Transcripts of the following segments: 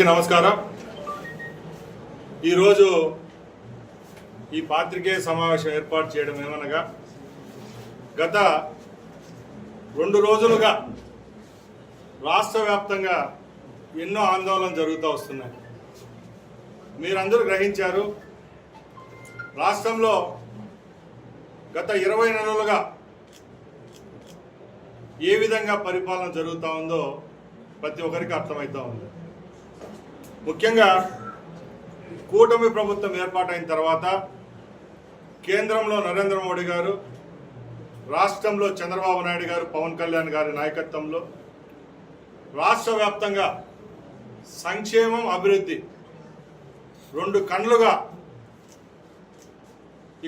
అందరికీ నమస్కారం. ఈరోజు ఈ పాత్రికేయ సమావేశం ఏర్పాటు చేయడం ఏమనగా గత రెండు రోజులుగా రాష్ట్ర వ్యాప్తంగా ఎన్నో ఆందోళనలు జరుగుతూ వస్తున్నాయి. మీరందరూ గ్రహించారు రాష్ట్రంలో గత ఇరవై నెలలుగా ఏ విధంగా పరిపాలన జరుగుతూ ఉందో ప్రతి ఒక్కరికి అర్థమవుతూ ఉంది. ముఖ్యంగా కూటమి ప్రభుత్వం ఏర్పాటైన తర్వాత కేంద్రంలో నరేంద్ర మోడీ గారు రాష్ట్రంలో చంద్రబాబు నాయుడు గారు పవన్ కళ్యాణ్ గారి నాయకత్వంలో రాష్ట్ర వ్యాప్తంగా సంక్షేమం అభివృద్ధి రెండు కండ్లుగా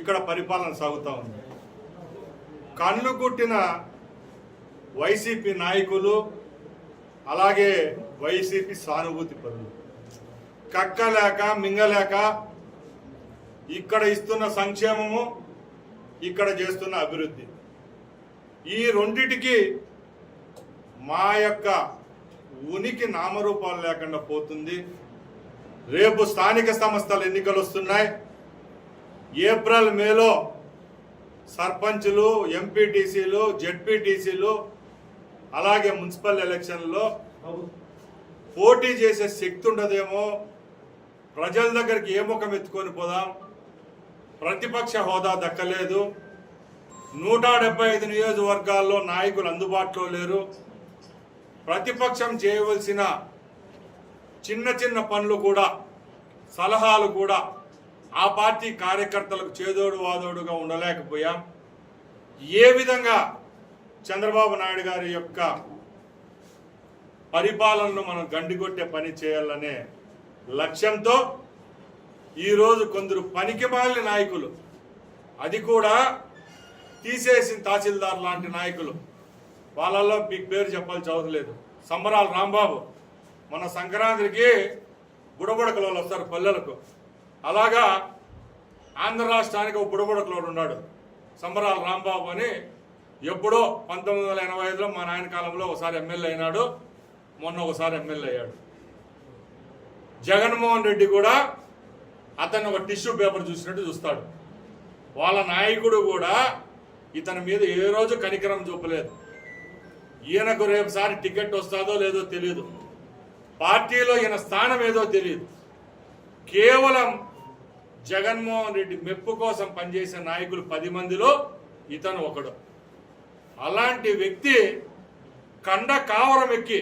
ఇక్కడ పరిపాలన సాగుతూ ఉంది. కళ్ళు కుట్టిన వైసీపీ నాయకులు అలాగే వైసీపీ సానుభూతి పరులు. కక్కలేక మింగలేక ఇక్కడ ఇస్తున్న సంక్షేమము ఇక్కడ చేస్తున్న అభివృద్ధి. ఈ రెండిటికి మా యొక్క ఉనికి నామరూపాలు లేకుండా పోతుంది. రేపు స్థానిక సంస్థల ఎన్నికలు వస్తున్నాయి. ఏప్రిల్ మేలో సర్పంచులు ఎంపీటీసీలు జెడ్పీటీసీలు అలాగే మున్సిపల్ ఎలక్షన్లో పోటీ చేసే శక్తి ఉండదేమో ప్రజల దగ్గరికి ఏ ముఖం ఎత్తుకొని పోదాం? ప్రతిపక్ష హోదా దక్కలేదు. నూట డెబ్బై ఐదు నియోజకవర్గాల్లో నాయకులు అందుబాటులో లేరు. ప్రతిపక్షం చేయవలసిన చిన్న చిన్న పనులు కూడా సలహాలు కూడా ఆ పార్టీ కార్యకర్తలకు చేదోడు వాదోడుగా ఉండలేకపోయాం. ఏ విధంగా చంద్రబాబు నాయుడు గారి యొక్క పరిపాలనను మనం గండికొట్టే పని చేయాలనే లక్ష్యంతో ఈరోజు కొందరు పనికిమాలిన నాయకులు. అది కూడా తీసేసిన తహసీల్దార్ లాంటి నాయకులు. వాళ్ళల్లో మీకు పేరు చెప్పాల్సి అవసరం లేదు. రాంబాబు. మన సంక్రాంతికి బుడబుడకలు వస్తారు పల్లెలకు. అలాగా ఆంధ్ర రాష్ట్రానికి ఒక బుడబుడకలోడు ఉన్నాడు. సంబరాల రాంబాబు అని ఎప్పుడో పంతొమ్మిది వందల ఎనభై ఐదులో మా నాయన కాలంలో ఒకసారి ఎమ్మెల్యే అయినాడు. మొన్న ఒకసారి ఎమ్మెల్యే అయ్యాడు. జగన్మోహన్ రెడ్డి కూడా అతను ఒక టిష్యూ పేపర్ చూసినట్టు చూస్తాడు. వాళ్ళ నాయకుడు కూడా ఇతని మీద ఏ రోజు కనికరం చూపలేదు. ఈయనకు రేపుసారి టికెట్ వస్తుందో లేదో తెలియదు పార్టీలో ఈయన స్థానం ఏదో తెలియదు కేవలం జగన్మోహన్ రెడ్డి మెప్పు కోసం పనిచేసే నాయకులు పది మందిలో ఇతను ఒకడు. అలాంటి వ్యక్తి కండ కావరం ఎక్కి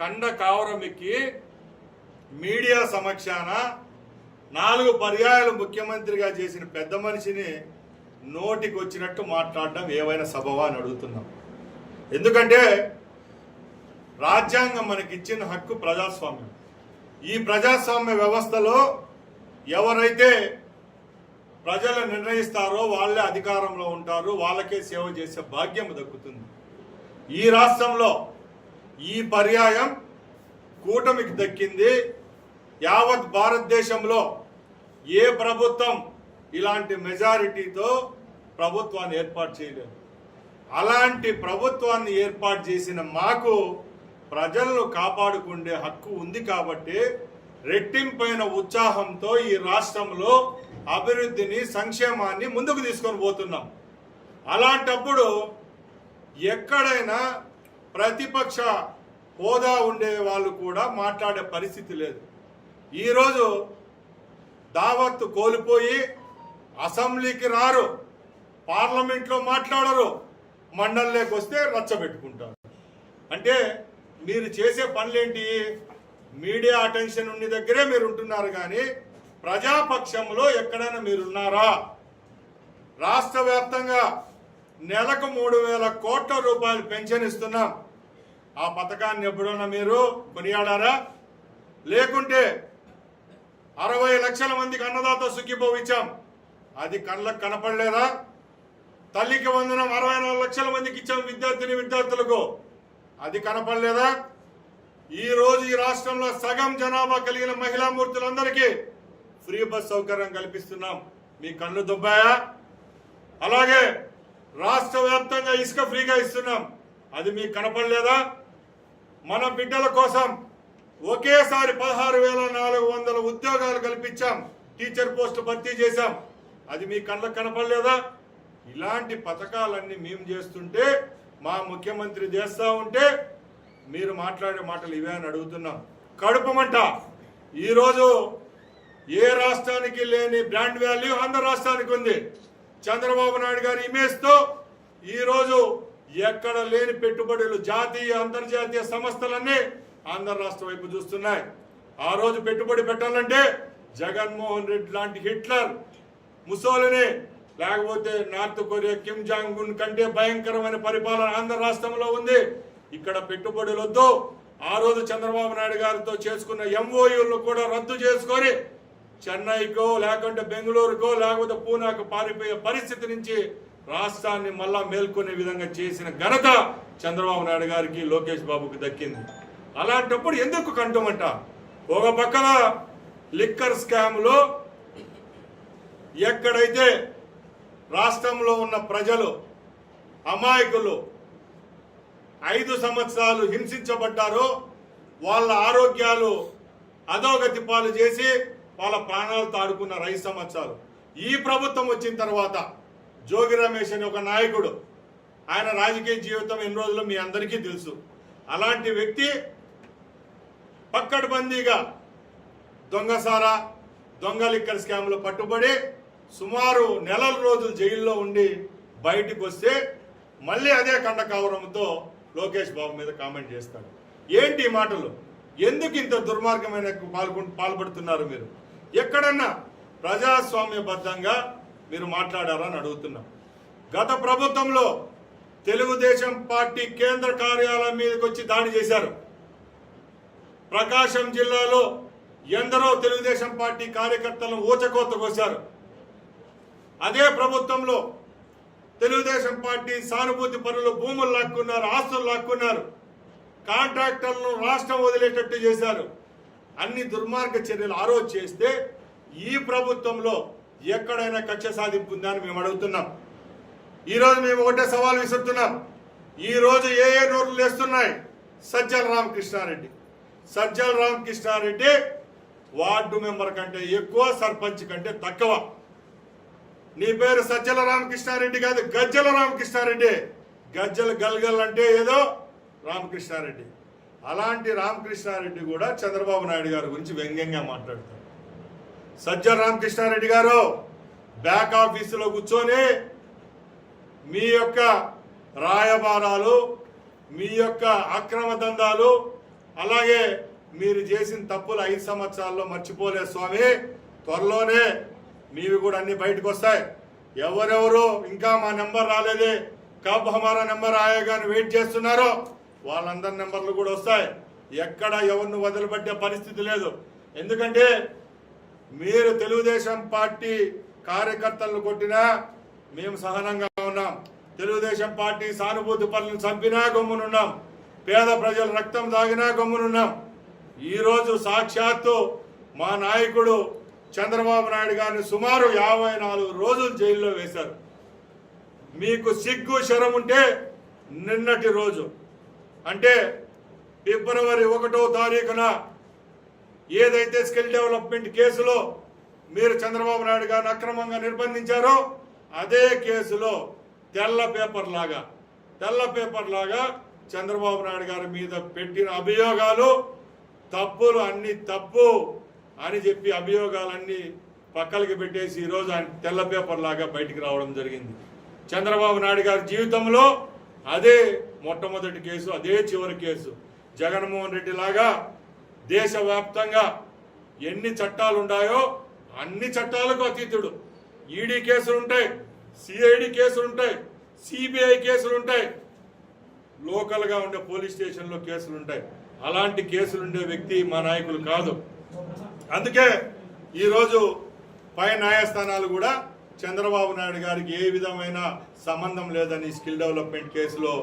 కండ కావరం ఎక్కి మీడియా సమక్షాన నాలుగు పర్యాయాలు ముఖ్యమంత్రిగా చేసిన పెద్ద మనిషిని నోటికి వచ్చినట్టు మాట్లాడడం ఏవైనా సబవా అని అడుగుతున్నాం. ఎందుకంటే రాజ్యాంగం మనకిచ్చిన హక్కు ప్రజాస్వామ్యం. ఈ ప్రజాస్వామ్య వ్యవస్థలో ఎవరైతే ప్రజలు నిర్ణయిస్తారో వాళ్ళే అధికారంలో ఉంటారు వాళ్ళకే సేవ చేసే భాగ్యం దక్కుతుంది. ఈ రాష్ట్రంలో ఈ పర్యాయం కూటమికి దక్కింది యావత్ భారతదేశంలో ఏ ప్రభుత్వం ఇలాంటి మెజారిటీతో ప్రభుత్వాన్ని ఏర్పాటు చేయలేదు. అలాంటి ప్రభుత్వాన్ని ఏర్పాటు చేసిన మాకు ప్రజలను కాపాడుకునే హక్కు ఉంది కాబట్టి రెట్టింపైన ఉత్సాహంతో ఈ రాష్ట్రంలో అభివృద్ధిని సంక్షేమాన్ని ముందుకు తీసుకొని పోతున్నాం. అలాంటప్పుడు ఎక్కడైనా ప్రతిపక్ష హోదా ఉండే వాళ్ళు కూడా మాట్లాడే పరిస్థితి లేదు. ఈరోజు దావత్తు కోల్పోయి అసెంబ్లీకి రారు పార్లమెంట్లో మాట్లాడరు మండలిలోకి వస్తే రచ్చబెట్టుకుంటారు. అంటే మీరు చేసే పనులేంటి? మీడియా అటెన్షన్ ఉన్న దగ్గరే మీరు ఉంటున్నారు కానీ ప్రజాపక్షంలో ఎక్కడైనా మీరున్నారా? రాష్ట్ర వ్యాప్తంగా నెలకు మూడు వేల కోట్ల రూపాయలు పెన్షన్ ఇస్తున్నాం. ఆ పథకాన్ని ఎప్పుడన్నా మీరు కొనియాడారా? లేకుంటే అరవై లక్షల మందికి అన్నదాత సుఖీభావ ఇచ్చాం. అది కళ్ళకు కనపడలేదా? తల్లికి వందనం అరవై నాలుగు లక్షల మందికి ఇచ్చాం విద్యార్థిని విద్యార్థులకు. అది కనపడలేదా? ఈ రోజు ఈ రాష్ట్రంలో సగం జనాభా కలిగిన మహిళా మూర్తులందరికీ ఫ్రీ బస్ సౌకర్యం కల్పిస్తున్నాం. మీ కళ్ళు దుబ్బాయా? అలాగే రాష్ట్ర వ్యాప్తంగా ఇసుక ఫ్రీగా ఇస్తున్నాం. అది మీకు కనపడలేదా? మన బిడ్డల కోసం ఒకేసారి పదహారు వేల నాలుగు వందల ఉద్యోగాలు కల్పించాం. టీచర్ పోస్టు భర్తీ చేశాం. అది మీ కళ్ళకు కనపడలేదా? ఇలాంటి పథకాలన్నీ మేము చేస్తుంటే మా ముఖ్యమంత్రి చేస్తూ ఉంటే మీరు మాట్లాడే మాటలు ఇవే అని అడుగుతున్నాం. కడుపమంట ఈరోజు ఏ రాష్ట్రానికి లేని బ్రాండ్ వాల్యూ ఆంధ్ర రాష్ట్రానికి ఉంది. చంద్రబాబు నాయుడు గారి ఇమేజ్తో ఈరోజు ఎక్కడ లేని పెట్టుబడులు జాతీయ అంతర్జాతీయ సంస్థలన్నీ ఆంధ్ర రాష్ట్రం వైపు చూస్తున్నాయి. ఆ రోజు పెట్టుబడి పెట్టాలంటే జగన్మోహన్ రెడ్డి లాంటి హిట్లర్ ముసోలిని లేకపోతే North Korea Kim Jong Un కంటే భయంకరమైన పరిపాలన ఆంధ్ర రాష్ట్రంలో ఉంది. ఇక్కడ పెట్టుబడులు వద్దు. ఆ రోజు చంద్రబాబు నాయుడు గారితో చేసుకున్న ఎంఓయూలు కూడా రద్దు చేసుకొని చెన్నైకో లేకుంటే బెంగళూరుకో లేకపోతే పూనాకు పారిపోయే పరిస్థితి నుంచి రాష్ట్రాన్ని మళ్ళా మేల్కొనే విధంగా చేసిన ఘనత చంద్రబాబు నాయుడు గారికి లోకేష్ బాబుకి దక్కింది. అలాంటప్పుడు ఎందుకు కంటమంట? ఒక పక్కన లిక్కర్ స్కామ్లో ఎక్కడైతే రాష్ట్రంలో ఉన్న ప్రజలు అమాయకులు ఐదు సంవత్సరాలు హింసించబడ్డారో వాళ్ళ ఆరోగ్యాలు అధోగతి పాలు చేసి వాళ్ళ ప్రాణాలతో ఆడుకున్నారు ఐదు సంవత్సరాలు. ఈ ప్రభుత్వం వచ్చిన తర్వాత జోగి రమేష్ అనే ఒక నాయకుడు ఆయన రాజకీయ జీవితం ఎన్ని రోజులు మీ అందరికీ తెలుసు. అలాంటి వ్యక్తి పక్కడబందీగా దొంగసారా దొంగ లిక్కర్ స్కామ్లో పట్టుబడి సుమారు నెలల రోజులు జైల్లో ఉండి బయటికి వస్తే మళ్ళీ అదే కండకావరంతో లోకేష్ బాబు మీద కామెంట్ చేస్తాడు. ఏంటి మాటలు? ఎందుకు ఇంత దుర్మార్గమైన పాల్గొ పాల్పడుతున్నారు మీరు? ఎక్కడన్నా ప్రజాస్వామ్యబద్ధంగా మీరు మాట్లాడారని అడుగుతున్నాం. గత ప్రభుత్వంలో తెలుగుదేశం పార్టీ కేంద్ర కార్యాలయం మీదకి వచ్చి దాడి చేశారు. ప్రకాశం జిల్లాలో ఎందరో తెలుగుదేశం పార్టీ కార్యకర్తలను ఊచకోత కోశారు. అదే ప్రభుత్వంలో తెలుగుదేశం పార్టీ సానుభూతి పనులు భూములు లాక్కున్నారు ఆస్తులు లాక్కున్నారు కాంట్రాక్టర్లను రాష్ట్రం వదిలేటట్టు చేశారు. అన్ని దుర్మార్గ చర్యలు ఆ చేస్తే ఈ ప్రభుత్వంలో ఎక్కడైనా కక్ష సాధింపు ఉందా అని మేము అడుగుతున్నాం. ఈరోజు మేము ఒకటే సవాల్ విసురుతున్నాం. ఈరోజు ఏ ఏ నోట్లు లేస్తున్నాయి? సజ్జల రామకృష్ణారెడ్డి. సజ్జల రామకృష్ణారెడ్డి వార్డు మెంబర్ కంటే ఎక్కువ సర్పంచ్ కంటే తక్కువ. నీ పేరు సజ్జల రామకృష్ణారెడ్డి కాదు గజ్జల రామకృష్ణారెడ్డి. గజ్జల గల్గల్ అంటే ఏదో రామకృష్ణారెడ్డి. అలాంటి రామకృష్ణారెడ్డి కూడా చంద్రబాబు నాయుడు గారి గురించి వ్యంగ్యంగా మాట్లాడతారు సజ్జల రామకృష్ణారెడ్డి గారు బ్యాక్ ఆఫీసులో కూర్చొని మీ యొక్క రాయబారాలు మీ యొక్క అక్రమ దందాలు అలాగే మీరు చేసిన తప్పులు ఐదు సంవత్సరాల్లో మర్చిపోలే స్వామి. త్వరలోనే మీవి కూడా అన్ని బయటకు వస్తాయి. ఎవరెవరు ఇంకా మా నెంబర్ రాలేదే. కబ్ హమారా నెంబర్ ఆయేగా వెయిట్ చేస్తున్నారో వాళ్ళందరి నెంబర్లు కూడా వస్తాయి. ఎక్కడ ఎవరిని వదిలిపెట్టే పరిస్థితి లేదు. ఎందుకంటే మీరు తెలుగుదేశం పార్టీ కార్యకర్తలను కొట్టినా మేము సహనంగా ఉన్నాం. తెలుగుదేశం పార్టీ సానుభూతి పనులను చంపినా గమ్మునున్నాం. పేద ప్రజల రక్తం దాగినా గమ్మునున్నాం. ఈరోజు సాక్షాత్తు మా నాయకుడు చంద్రబాబు నాయుడు గారిని సుమారు యాభై నాలుగు రోజులు జైల్లో వేశారు. మీకు సిగ్గు శరం ఉంటే నిన్నటి రోజు. అంటే ఫిబ్రవరి ఒకటో తారీఖున ఏదైతే స్కిల్ డెవలప్మెంట్ కేసులో మీరు చంద్రబాబు నాయుడు గారిని అక్రమంగా నిర్బంధించారో అదే కేసులో తెల్ల పేపర్ లాగా తెల్ల పేపర్ లాగా చంద్రబాబు నాయుడు గారి మీద పెట్టిన అభియోగాలు తప్పులు అన్ని తప్పు అని చెప్పి అభియోగాలన్నీ పక్కలకి పెట్టేసి ఈరోజు ఆయన తెల్ల పేపర్ లాగా బయటికి రావడం జరిగింది. చంద్రబాబు నాయుడు గారి జీవితంలో అదే మొట్టమొదటి కేసు అదే చివరి కేసు. జగన్మోహన్ రెడ్డి లాగా దేశవ్యాప్తంగా ఎన్ని చట్టాలు ఉన్నాయో అన్ని చట్టాలకు అతీతుడు. ఈడీ కేసులు ఉంటాయి సిఐడి కేసులు ఉంటాయి సిబిఐ కేసులు ఉంటాయి లోకల్గా ఉండే పోలీస్ స్టేషన్లో కేసులు ఉంటాయి. అలాంటి కేసులు ఉండే వ్యక్తి మా నాయకులు కాదు. అందుకే ఈరోజు పై న్యాయస్థానాలు కూడా చంద్రబాబు నాయుడు గారికి ఏ విధమైన సంబంధం లేదని స్కిల్ డెవలప్మెంట్ కేసులో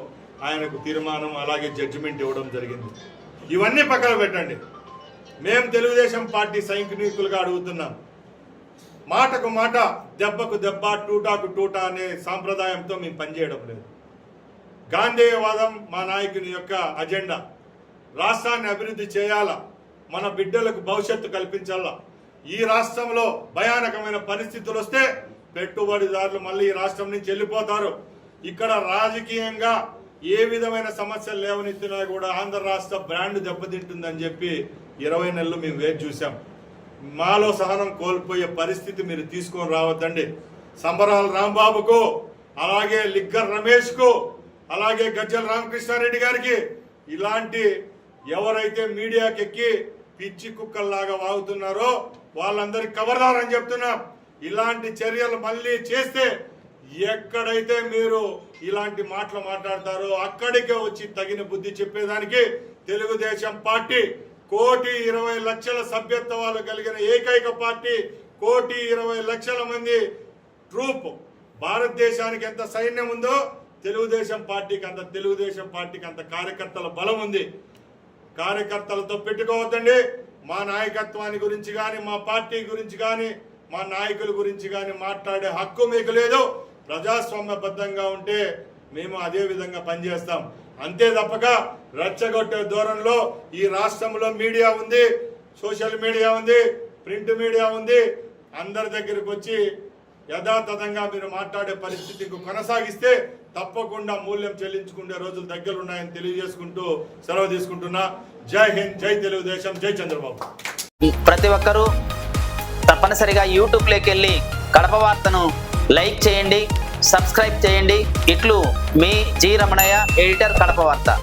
ఆయనకు తీర్మానం అలాగే జడ్జిమెంట్ ఇవ్వడం జరిగింది. ఇవన్నీ పక్కన పెట్టండి. మేము తెలుగుదేశం పార్టీ సైనికులుగా అడుగుతున్నాం. మాటకు మాట దెబ్బకు దెబ్బ టూటాకు టూటా అనే సాంప్రదాయంతో మేము పనిచేయడం లేదు. గాంధేయవాదం మా నాయకుని యొక్క అజెండా. రాష్ట్రాన్ని అభివృద్ధి చేయాలా? మన బిడ్డలకు భవిష్యత్తు కల్పించాలా? ఈ రాష్ట్రంలో భయానకమైన పరిస్థితులు వస్తే పెట్టుబడిదారులు మళ్ళీ ఈ రాష్ట్రం నుంచి వెళ్ళిపోతారు. ఇక్కడ రాజకీయంగా ఏ విధమైన సమస్యలు లేవనెత్తినా కూడా ఆంధ్ర రాష్ట్ర బ్రాండ్ దెబ్బతింటుందని చెప్పి ఇరవై నెలలు మేము వేచి చూసాం మాలో సహనం కోల్పోయే పరిస్థితి మీరు తీసుకొని రావద్దండి. సంబరాల రాంబాబుకు అలాగే లిగ్గర్ రమేష్కు అలాగే గజ్జల రామకృష్ణారెడ్డి గారికి ఇలాంటి ఎవరైతే మీడియాకి ఎక్కి పిచ్చి కుక్కల్లాగా వాగుతున్నారో వాళ్ళందరికీ కవర్దారని చెప్తున్నాం. ఇలాంటి చర్యలు మళ్ళీ చేస్తే ఎక్కడైతే మీరు ఇలాంటి మాటలు మాట్లాడతారో అక్కడికే వచ్చి తగిన బుద్ధి చెప్పేదానికి తెలుగుదేశం పార్టీ కోటి ఇరవై లక్షల సభ్యత్వాలు కలిగిన ఏకైక పార్టీ కోటి ఇరవై లక్షల మంది ట్రూప్. భారతదేశానికి ఎంత సైన్యం ఉందో తెలుగుదేశం పార్టీకి అంత తెలుగుదేశం పార్టీకి అంత కార్యకర్తల బలం ఉంది. కార్యకర్తలతో పెట్టుకోవద్దండి. మా నాయకత్వాన్ని గురించి కానీ మా పార్టీ గురించి కానీ మా నాయకుల గురించి కానీ మాట్లాడే హక్కు మీకు లేదు. ప్రజాస్వామ్యబద్ధంగా ఉంటే మేము అదే విధంగా పనిచేస్తాం. అంతే తప్పక రెచ్చగొట్టే దూరంలో ఈ రాష్ట్రంలో మీడియా ఉంది సోషల్ మీడియా ఉంది ప్రింట్ మీడియా ఉంది. అందరి దగ్గరికి వచ్చి యథాతథంగా మీరు మాట్లాడే పరిస్థితికి కొనసాగిస్తే తప్పకుండా మూల్యం చెల్లించుకునే రోజులు దగ్గర ఉన్నాయని తెలియజేసుకుంటూ సెలవు తీసుకుంటున్నా. జై హింద్ జై తెలుగుదేశం జై చంద్రబాబు. ప్రతి ఒక్కరూ తప్పనిసరిగా యూట్యూబ్లోకి వెళ్ళి కడప వార్తను లైక్ చేయండి సబ్స్క్రైబ్ చేయండి. ఇట్లు మీ జి రమణయ్య ఎడిటర్ కడప వార్త.